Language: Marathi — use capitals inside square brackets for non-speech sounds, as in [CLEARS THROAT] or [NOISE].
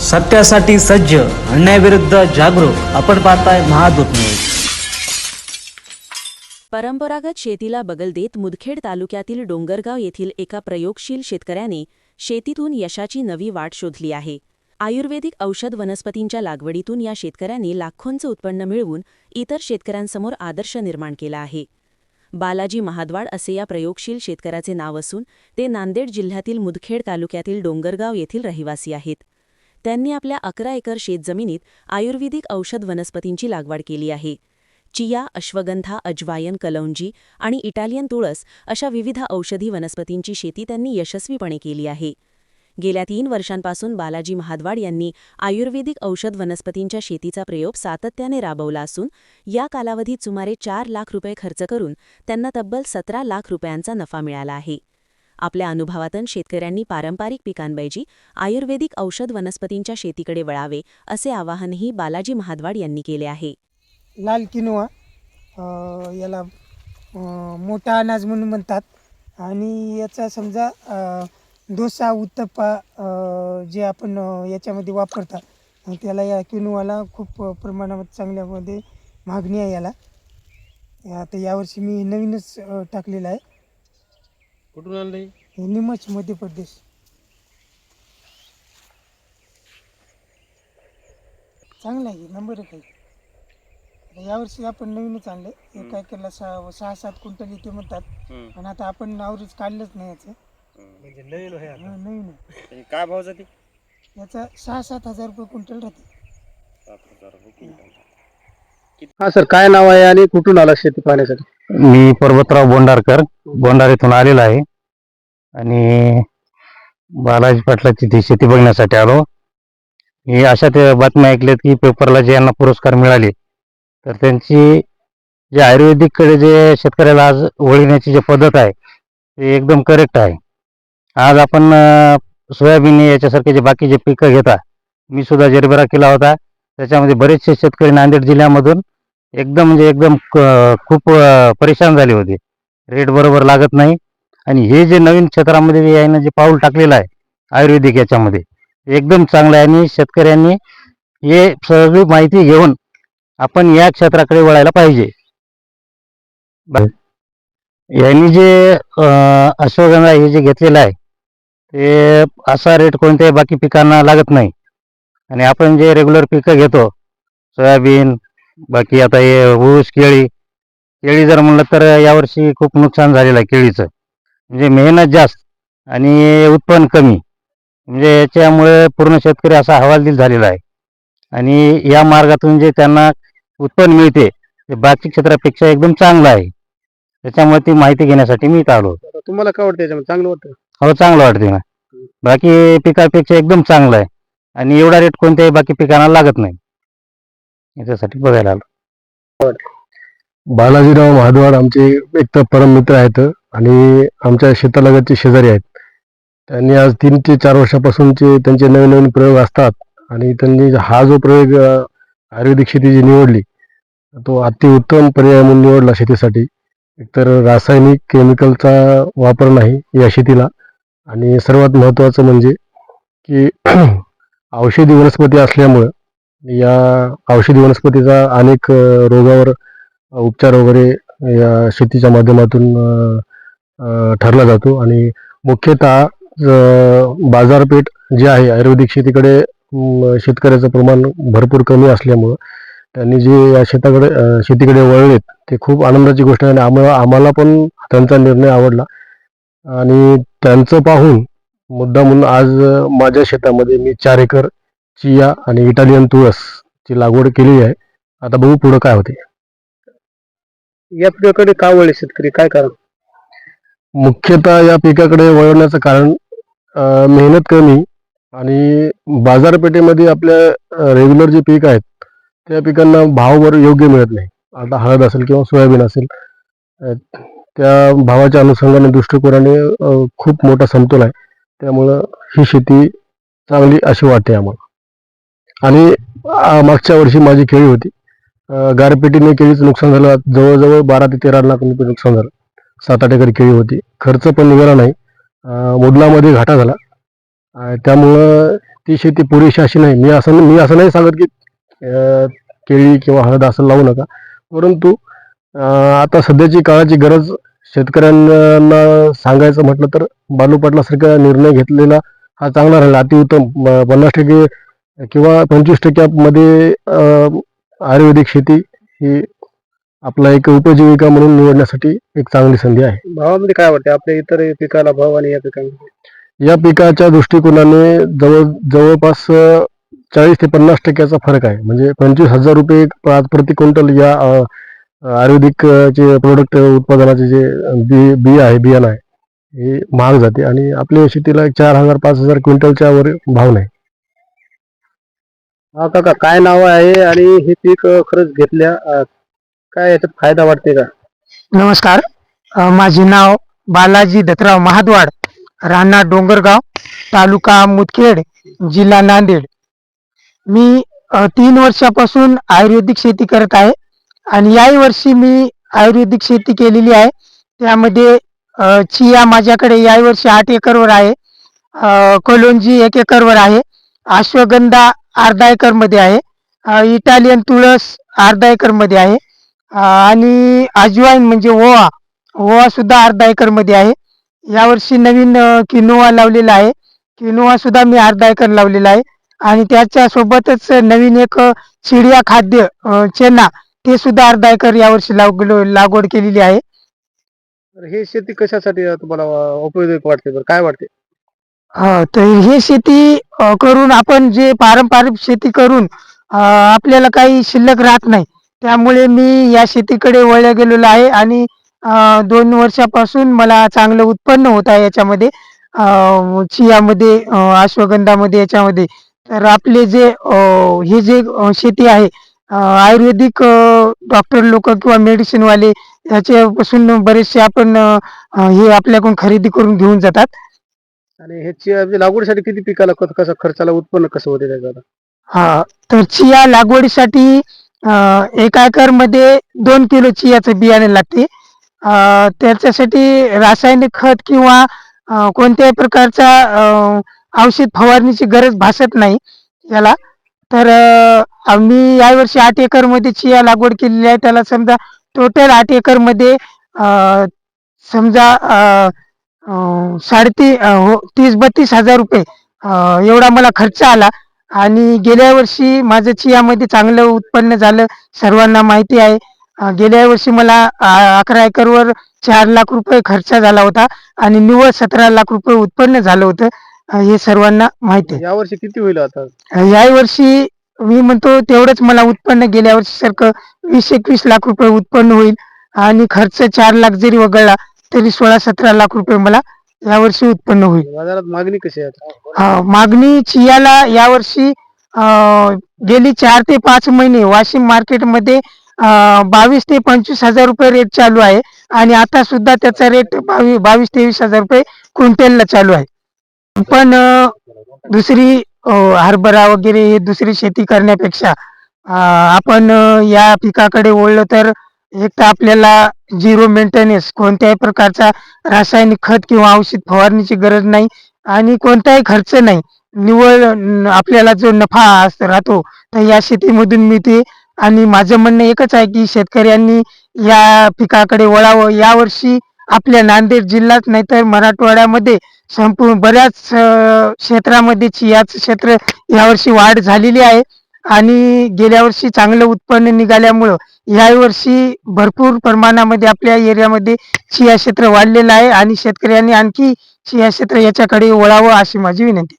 सत्यासाठी सज्ज अन्यायाविरुद्ध जागरूक आपण पाहताय महादूत न्यूज. परंपरागत शेतीला बगल देत मुदखेड तालुक्यातील डोंगरगाव येथील एका प्रयोगशील शेतकऱ्याने शेतीतून यशाची नवी वाट शोधली आहे. आयुर्वेदिक औषध वनस्पतींच्या लागवडीतून या शेतकऱ्यांनी लाखोंचं उत्पन्न मिळवून इतर शेतकऱ्यांसमोर आदर्श निर्माण केला आहे. बालाजी महाद्वाड असे या प्रयोगशील शेतकऱ्याचे नाव असून ते नांदेड जिल्ह्यातील मुदखेड तालुक्यातील डोंगरगाव येथील रहिवासी आहेत. त्यांनी आपल्या अकरा एकर शेतजमिनीत आयुर्वेदिक औषध वनस्पतींची लागवड केली आहे. चिया अश्वगंधा अजवायन कलौंजी आणि इटालियन तुळस अशा विविध औषधी वनस्पतींची शेती त्यांनी यशस्वीपणे केली आहे. गेल्या तीन वर्षांपासून बालाजी महाद्वाड यांनी आयुर्वेदिक औषध वनस्पतींच्या शेतीचा प्रयोग सातत्याने राबवला असून या कालावधीत सुमारे चार लाख रुपये खर्च करून त्यांना तब्बल सतरा लाख रुपयांचा नफा मिळाला आहे. आपल्या अनुभवातून शेतकऱ्यांनी पारंपरिक पिकांऐवजी आयुर्वेदिक औषध वनस्पतींच्या शेतीकडे वळावे असे आवाहनही बालाजी महादवाड यांनी केले आहे. लाल किनोवा याला मोठा अनाज म्हणून म्हणतात. आणि याचा समजा डोसा उत्तप्पा जे आपण याच्यामध्ये वापरतात त्याला या किनोआला खूप प्रमाणामध्ये चांगल्यामध्ये मागणी आहे याला. आता यावर्षी मी नवीनच टाकलेलं आहे. कुठून आणलंय? हे निमच मध्य प्रदेश. चांगलं आहे नंबर एक आहे. आता यावर्षी आपण नवीनच आणलं एका एकरला सहा सहा सात क्विंटल येते म्हणतात. पण आता आपण आवरेज काढलंच नाही याचं. म्हणजे नवीन आहे हा, नवीन आहे. आणि काय भाव जाते? याचा सहा सात हजार रुपये क्विंटल राहते. सात हजार रुपये हा सर काय नाव आहे आणि कुठून आला शेती पाहण्यासाठी? मी पर्वतराव बोंडारकर बोंडार इथून आलेलो आहे. आणि बालाजी पाटलाची ती शेती बघण्यासाठी आलो. मी अशा ते बातम्या ऐकल्यात की पेपरला जे यांना पुरस्कार मिळाले तर त्यांची जे आयुर्वेदिककडे जे शेतकऱ्याला आज वळविण्याची जी पद्धत आहे ते एकदम करेक्ट आहे. आज आपण सोयाबीन याच्यासारखे जे बाकी जे पिकं घेता मी सुद्धा जरबेरा केला होता. त्याच्यामध्ये बरेचसे शेतकरी नांदेड जिल्ह्यामधून एकदम म्हणजे एकदम क- खूप परेशान झाले होते. रेट बरोबर लागत नाही. आणि हे जे नवीन क्षेत्रामध्ये यानं जे पाऊल टाकलेलं आहे आयुर्वेदिक याच्यामध्ये एकदम चांगलं आहे. आणि शेतकऱ्यांनी हे सगळी माहिती घेऊन आपण या क्षेत्राकडे वळायला पाहिजे. यांनी जे अश्वगंधा हे जे घेतलेलं आहे ते असा रेट कोणत्याही बाकी पिकांना लागत नाही. आणि आपण जे रेग्युलर पिकं घेतो सोयाबीन बाकी आता हे ऊस केळी केळी जर म्हणलं तर यावर्षी खूप नुकसान झालेलं आहे केळीचं. म्हणजे मेहनत जास्त आणि उत्पन्न कमी. म्हणजे याच्यामुळे पूर्ण शेतकरी असा हवालदिल झालेला आहे. आणि या मार्गातून जे त्यांना उत्पन्न मिळते ते बाकी क्षेत्रापेक्षा एकदम चांगलं आहे. त्याच्यामुळे ती माहिती घेण्यासाठी मी इथं आलो. तुम्हाला काय वाटतं याच्यामध्ये? चांगलं वाटतं? हो चांगलं वाटते ना. बाकी पिकापेक्षा एकदम चांगलं आहे. आणि एवढा रेट कोणत्याही बाकी पिकांना लागत नाही. याच्यासाठी बघायला आलो. बालाजीराव महादवाड आमचे एक तर परम मित्र आहेत आणि आमच्या शेतालगतचे शेजारी आहेत. त्यांनी आज तीन ते चार वर्षापासूनचे त्यांचे नवीन नवीन प्रयोग असतात आणि त्यांनी हा जो प्रयोग आयुर्वेदिक शेती जी निवडली तो अतिउत्तम पर्याय म्हणून निवडला शेतीसाठी. एकतर रासायनिक केमिकलचा वापर नाही या शेतीला आणि सर्वात महत्त्वाचं म्हणजे की [CLEARS THROAT] औषधी वनस्पती असल्यामुळं या औषधी वनस्पतीचा अनेक रोगावर उपचार वगैरे या शेतीच्या माध्यमातून ठरला जातो. आणि मुख्यतः बाजारपेठ जी आहे आयुर्वेदिक शेतीकडे शेतकऱ्याचं प्रमाण भरपूर कमी असल्यामुळं त्यांनी जे या शेताकडे शेतीकडे वळलेत ते खूप आनंदाची गोष्ट आहे. आणि आम्हाला आम्हाला पण त्यांचा निर्णय आवडला. आणि त्यांचं पाहून मुद्दा म्हणून आज माझ्या शेतामध्ये मी चार एकर चिया आणि इटालियन तुळस ची लागवड केली आहे. आता बघू पुढं काय होते. या पिकाकडे का वळले शेतकरी? काय कारण? मुख्यतः या पिकाकडे वळवण्याचं कारण मेहनत कमी आणि बाजारपेठेमध्ये आपल्या रेग्युलर जे पीक आहेत त्या पिकांना भाव वर योग्य मिळत नाही. आता हळद असेल किंवा सोयाबीन असेल त्या भावाच्या अनुषंगाने दृष्टिकोनाने खूप मोठा समतोल आहे. त्यामुळं ही शेती चांगली अशी वाटते आम्हाला. आणि मागच्या वर्षी माझी केळी होती. गारपेटीने गारपिटीने केळीचं नुकसान झालं. जवळजवळ बारा ते तेरा लाख रुपये नुकसान झालं. सात आठ एकर केळी होती. खर्च पण निघाला नाही. मोडलामध्ये मुदलामध्ये घाटा झाला. त्यामुळं ती शेती पुरेशी अशी नाही. मी असं मी असं नाही सांगत की केळी किंवा हळद असं लावू नका. परंतु आता सध्याची काळाची गरज शेतकऱ्यांना सांगायचं म्हटलं तर बालू पाटलासारखा निर्णय घेतलेला हा चांगला राहिला. अतिउत्तम. पन्नास टक्के किंवा पंचवीस टक्क्यामध्ये आयुर्वेदिक शेती ही आपला एक उपजीविका म्हणून निवडण्यासाठी एक चांगली संधी आहे. भावामध्ये काय वाटते आपल्या इतर पिकाला भाव आणि या पिकामध्ये या पिकाच्या दृष्टिकोनाने जवळ जवळपास चाळीस ते पन्नास टक्क्याचा फरक आहे. म्हणजे पंचवीस हजार रुपये प्रति क्विंटल या आयुर्वेदिक चे प्रोडक्ट उत्पादनाचे जे बी बी आहे बियाणं आहे हे महाग जाते. आणि आपल्या शेतीला चार हजार पाच हजार क्विंटलच्या वर भाव नाही. हा काका काय नाव आहे आणि हे पीक खरंच घेतल्या काय याच्यात फायदा वाटते का? नमस्कार. अ, माझे नाव बालाजी दत्तराव महाद्वाड राणा डोंगरगाव तालुका मुदखेड जिल्हा नांदेड. मी अ, तीन वर्षापासून आयुर्वेदिक शेती करत आहे आणि याही वर्षी मी आयुर्वेदिक शेती केलेली आहे. त्यामध्ये अ, चिया माझ्याकडे याही वर्षी आठ एकरवर आहे अ, कोलोंजी एक एकरवर आहे अश्वगंधा अर्धा एकरमध्ये आहे. इटालियन तुळस अर्धा एकरमध्ये आहे. आणि अजवाईन म्हणजे ओवा ओवा सुद्धा अर्धा एकरमध्ये आहे. यावर्षी नवीन किनोवा लावलेला आहे. किनोवा सुद्धा मी अर्धा एकर लावलेला आहे. आणि त्याच्या सोबतच नवीन एक चिडिया खाद्य अ, चेना ते सुद्धा अर्धा एकर यावर्षी लागवड केलेली आहे. हे शेती कशासाठी तुम्हाला उपयोगी वाटते बरं? काय वाटते? हा, तर हे शेती अ, करून आपण जे पारंपरिक शेती करून अ, आपल्याला काही शिल्लक राहत नाही. त्यामुळे मी या शेतीकडे वळल्या गेलेलो आहे आणि अ, दोन वर्षापासून मला चांगलं उत्पन्न होत आहे याच्यामध्ये. अ, चियामध्ये अ, अश्वगंधामध्ये याच्यामध्ये. तर आपले जे अ, हे जे अ, शेती आहे अ, आयुर्वेदिक डॉक्टर लोक किंवा मेडिसिनवाले याच्यापासून बरेचसे आपण अ, हे आपल्याकडून खरेदी करून घेऊन जातात. आणि ह्याची म्हणजे लागवडीसाठी किती पिकाला खत कसं खर्चाला उत्पन्न कसं होते त्याचा हा तर चिया लागवडीसाठी एका एकरमध्ये दोन किलो चियाचं बियाणे लागते. त्याच्यासाठी रासायनिक खत किंवा कोणत्याही प्रकारचा औषध फवारणीची गरज भासत नाही याला तर मी आम्ही यावर्षी आठ एकरमध्ये चिया लागवड केलेली आहे. त्याला समजा टोटल आठ एकरमध्ये समजा साडेती हो तीस बत्तीस हजार रुपये. एवढा मला खर्च आला. आणि गेल्या वर्षी माझं चियामध्ये चांगलं उत्पन्न झालं सर्वांना माहिती आहे. गेल्या वर्षी मला अकरा एकरवर चार लाख रुपये खर्च झाला होता आणि निव्वळ सतरा लाख रुपये उत्पन्न झालं होतं. हे सर्वांना माहिती आहे. यावर्षी किती होईल आता? याही वर्षी मी म्हणतो तेवढंच मला उत्पन्न गेल्या वर्षी सारखं वीस एकवीस लाख रुपये उत्पन्न होईल. आणि खर्च चार लाख जरी वगळला तरी सोळा सतरा लाख रुपये मला यावर्षी उत्पन्न होईल बाजारात मागणी कशी आहे आता? हा, मागणी चियाला यावर्षी अं, गेली चार ते पाच महिने वाशिम मार्केटमध्ये अं, बावीस ते पंचवीस हजार रुपये रेट चालू आहे आणि आता सुद्धा त्याचा रेट बावीस बावीस तेवीस हजार रुपये क्विंटलला चालू आहे पण अं, दुसरी अं, हरभरा वगैरे हे दुसरी शेती करण्यापेक्षा अं, आपण अं, या पिकाकडे वळलो तर एक तर आपल्याला झिरो मेंटेनन्स कोणत्याही प्रकारचा रासायनिक खत किंवा औषध फवारणीची गरज नाही आणि कोणताही खर्च नाही. निव्वळ आपल्याला जो नफा राहतो तर या शेतीमधून मिळते. आणि माझं म्हणणं एकच आहे की शेतकऱ्यांनी या पिकाकडे वळावं. यावर्षी आपल्या नांदेड जिल्ह्यात नाहीतर मराठवाड्यामध्ये संपूर्ण बऱ्याच क्षेत्रामध्येच क्षेत्रामध्ये चियाचं क्षेत्र यावर्षी वाढ झालेली आहे. आणि गेल्या वर्षी चांगलं उत्पन्न निघाल्यामुळं या वर्षी भरपूर प्रमाणामध्ये आपल्या एरियामध्ये चिया क्षेत्र वाढलेलं आहे आणि शेतकऱ्यांनी आणखी चिया क्षेत्र याच्याकडे वळावं अशी माझी विनंती